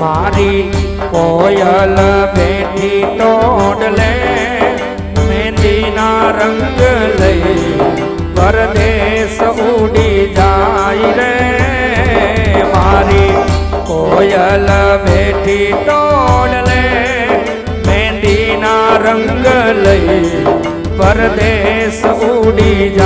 મારી કોયલ બેઠી તોડલે મેંદીના રંગ લઈ પરદેશ ઉડી જાય રે. મારી કોયલ બેઠી તોડલે મેંદીના રંગ લઈ પરદેશ ઉડી જાય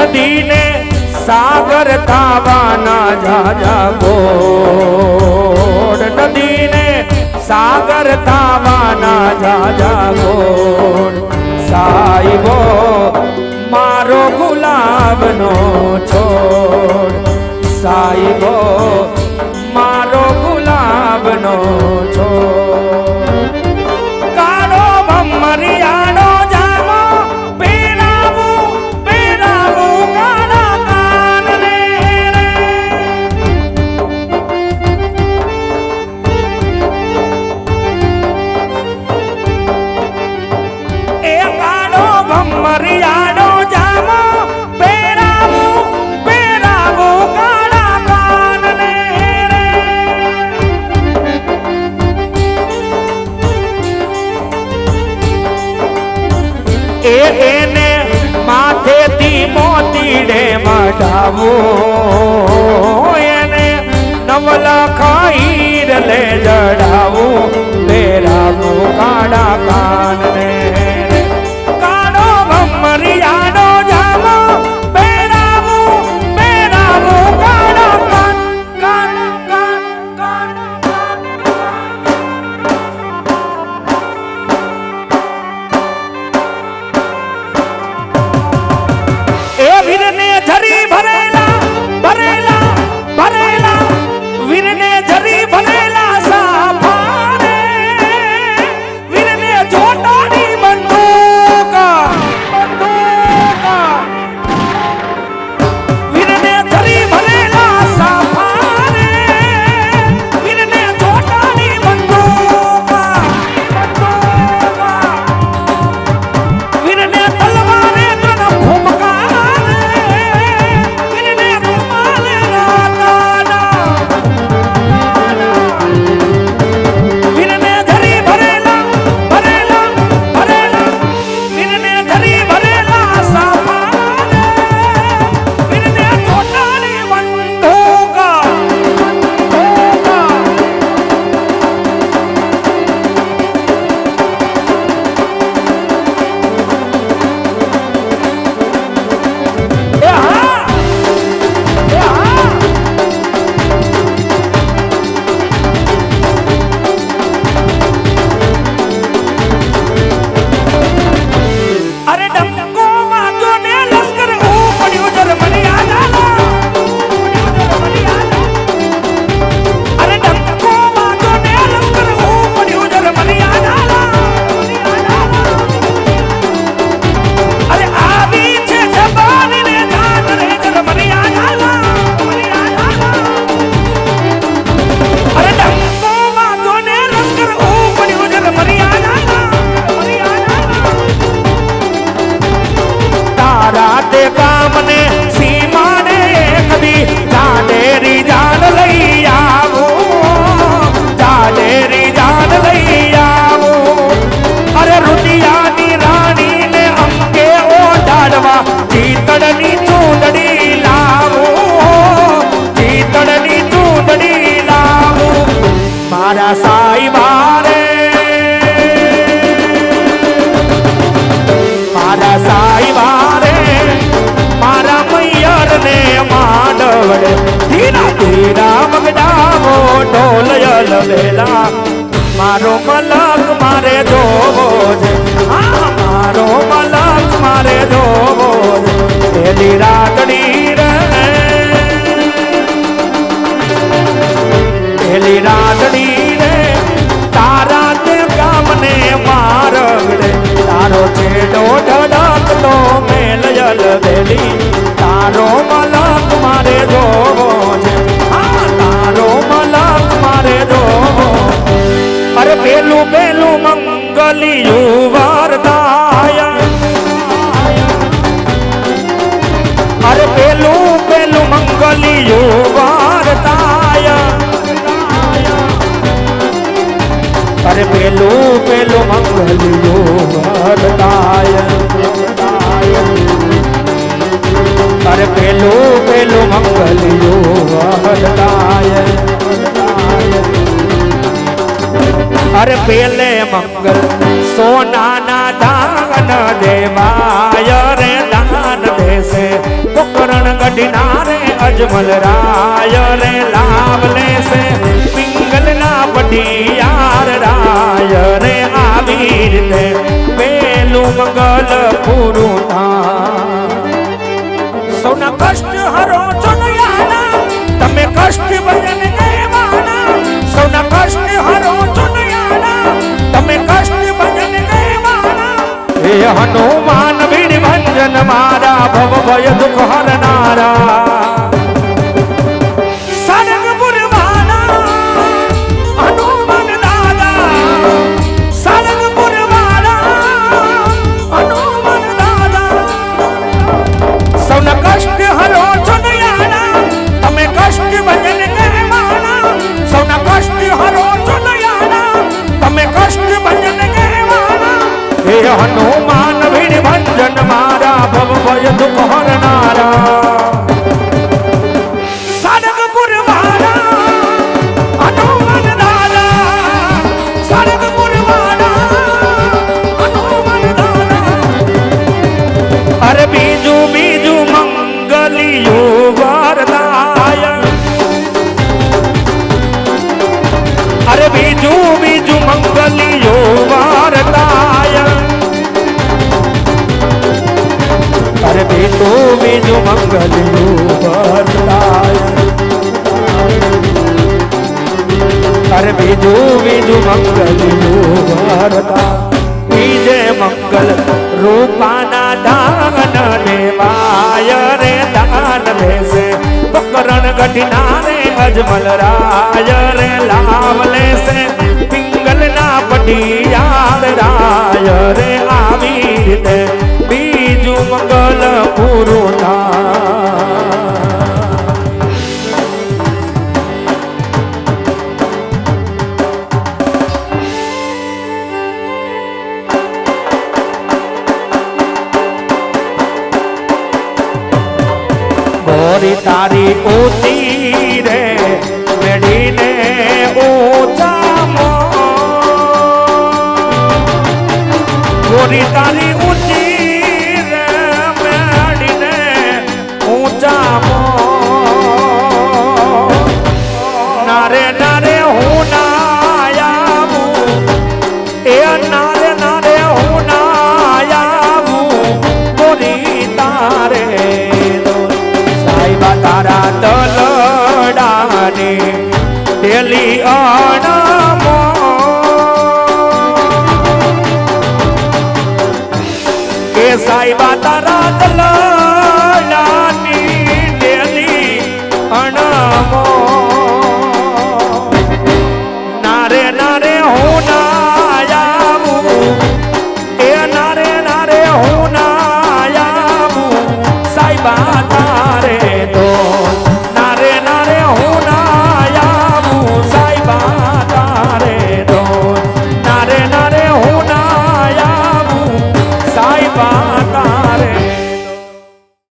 નદીને સાગર તાવાના જાજા ગોડ નદીને સાગર તાવાના જાજા ગોડ સાઈબો મારો ગુલાબનો છોડ. સાઈબો આવો એને નવલા ખાઈ લે જડાવો. તેરા કાડા કાન વેલા. મારો મલક મારે જોવો મારો મલક મારે જોવો પેલી રાતડી રે. પેલી રાતડી રે. તારા તે ગામને મારગ રે તારો છેડો ઢડકતો મેલ જલ વેલી. અરે પેલું પેલું મંગલિયું વરદાય અરે પેલું પેલું મંગલિયું વરદાય અરે પેલું પેલું મંગલિયું વરદાય અરે પેલું પેલું મંગલિયું અરે પેલે મંગલ, સોનાના દાન દેવાય રે, દાન દેશે. પોકરણ ગઢના રે, અજમલ રાય રે, લાભ લેશે. હનુમાન વીર ભંજન મારા ભવ ભય દુઃખ હરનારા. હનુમાન વીર ભંજન મારા ભવ ભય દુઃખ હરનારા અરે બીજું બીજું બીજું બીજું મંગલિયું વરદાય અરે બીજું બીજું મંગલિયું વરદાય બીજે મંગલ રૂપાના દાન દેવાય રે દાન લેશે પકરણ ઘટના રે અજમલ રાય રે લાભ લેશે પિંગલના પટિયાર રાય રે આવી રીતે બીજું તારી ઊંચી ડેલી અણમો કે સાહેબા તારા દલડાની સાહેબા તારે